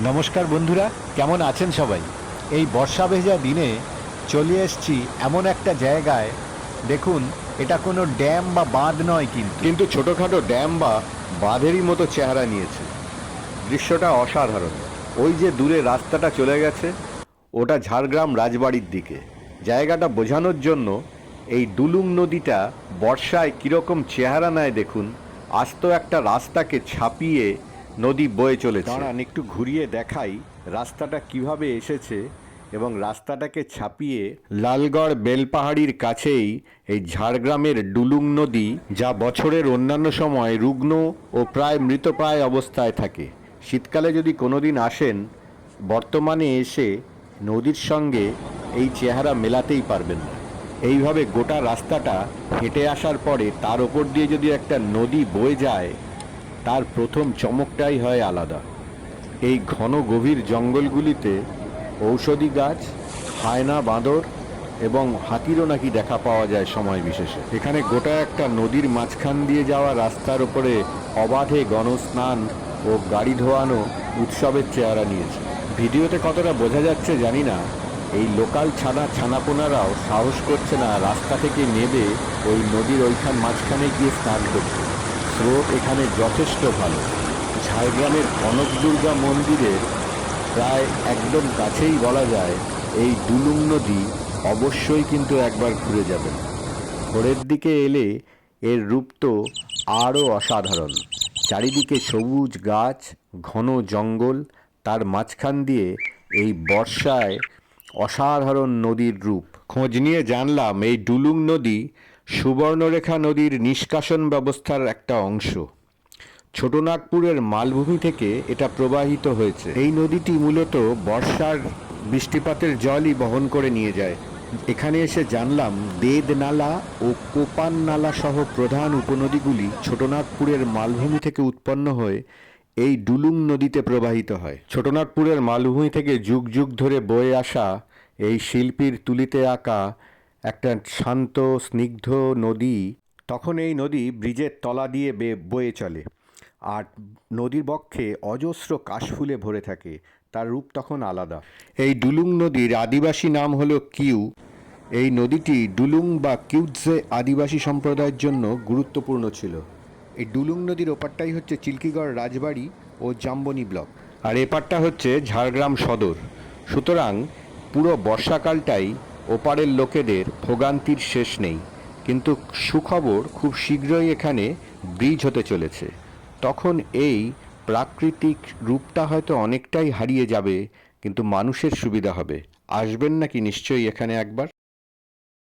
নমস্কার বন্ধুরা, কেমন আছেন সবাই? এই বর্ষা ভেজা দিনে চলে এসেছি এমন একটা জায়গায়। দেখুন, এটা কোনো ড্যাম বা বাঁধ নয় কিন্তু। কিন্তু ছোটোখাটো ড্যাম বা বাঁধেরই মতো চেহারা নিয়েছে। দৃশ্যটা অসাধারণ। ওই যে দূরে রাস্তাটা চলে গেছে, ওটা ঝাড়গ্রাম রাজবাড়ির দিকে। জায়গাটা বোঝানোর জন্য এই ডুলুং নদীটা বর্ষায় কীরকম চেহারা নেয় দেখুন, আস্ত একটা রাস্তাকে ছাপিয়ে নদী বয়ে চলেছে। দাঁড়ান, একটু ঘুরিয়ে দেখাই রাস্তাটা কীভাবে এসেছে এবং রাস্তাটাকে ছাপিয়ে লালগড় বেলপাহাড়ির কাছেই এই ঝাড়গ্রামের ডুলুং নদী, যা বছরের অন্যান্য সময় রুগ্ন ও প্রায় মৃতপ্রায় অবস্থায় থাকে। শীতকালে যদি কোনোদিন আসেন, বর্তমানে এসে নদীর সঙ্গে এই চেহারা মেলাতেই পারবেন না। এইভাবে গোটা রাস্তাটা হেঁটে আসার পরে তার ওপর দিয়ে যদি একটা নদী বয়ে যায় তার প্রথম চমকটাই হয় আলাদা। এই ঘন গভীর জঙ্গলগুলিতে ঔষধি গাছ, হায়না বাঁদর এবং হাতিরও নাকি দেখা পাওয়া যায় সময় বিশেষে। এখানে গোটা একটা নদীর মাঝখান দিয়ে যাওয়া রাস্তার ওপরে অবাধে গণস্নান ও গাড়ি ধোয়ানো উৎসবের চেহারা নিয়েছে। ভিডিওতে কতটা বোঝা যাচ্ছে জানি না। এই লোকাল ছানা ছানাপোনারাও সাহস করছে না রাস্তা থেকে নেবে ওই নদীর ওইখান মাঝখানে গিয়ে স্নান করতে। স্রোত এখানে যথেষ্ট ভালো। ঝাড়গ্রামের কনক দুর্গা মন্দিরের প্রায় একদম কাছেই বলা যায়, এই ডুলুং নদী অবশ্যই কিন্তু একবার ঘুরে যাবেন। ভোরের দিকে এলে এর রূপ তো আরও অসাধারণ। চারিদিকে সবুজ গাছ, ঘন জঙ্গল, তার মাঝখান দিয়ে এই বর্ষায় অসাধারণ নদীর রূপ। খোঁজ নিয়ে জানলাম, এই ডুলুং নদী সুবর্ণরেখা নদীর নিষ্কাশন ব্যবস্থার একটা অংশ। ছোটনাগপুরের মালভূমি থেকে এটা প্রবাহিত হয়েছে। এই নদীটি মূলত বর্ষার বৃষ্টিপাতের জলই বহন করে নিয়ে যায়। এখানে এসে জানলাম দেদ নালা ও কোপান নালা সহ প্রধান উপনদীগুলি ছোটনাগপুরের মালভূমি থেকে উৎপন্ন হয়ে এই ডুলুং নদীতে প্রবাহিত হয়। ছোটনাগপুরের মালভূমি থেকে যুগ যুগ ধরে বয়ে আসা এই শিল্পীর তুলিতে আঁকা একটা শান্ত, স্নিগ্ধ নদী, তখন এই নদী ব্রিজের তলা দিয়ে বয়ে চলে। আর নদীর বক্ষে অজস্র কাশফুলে ভরে থাকে। তার রূপ তখন আলাদা। এই ডুলুং নদীর আদিবাসী নাম হলো কিউ। এই নদীটি ডুলুং বা কিউৎজে আদিবাসী সম্প্রদায়ের জন্য গুরুত্বপূর্ণ ছিল। এই ডুলুং নদীর ওপারটাই হচ্ছে চিল্কিগড় রাজবাড়ি ও জাম্বনি ব্লক। আর এপারটা হচ্ছে ঝাড়গ্রাম সদর। সুতরাং পুরো বর্ষাকালটাই ওপারের লোকেদের ভোগান্তির শেষ নেই। কিন্তু সুখবর খুব শীঘ্রই এখানে ব্রিজ হতে চলেছে। তখন এই প্রাকৃতিক রূপটা হয়তো অনেকটাই হারিয়ে যাবে, কিন্তু মানুষের সুবিধা হবে। আসবেন নাকি নিশ্চয়ই এখানে একবার?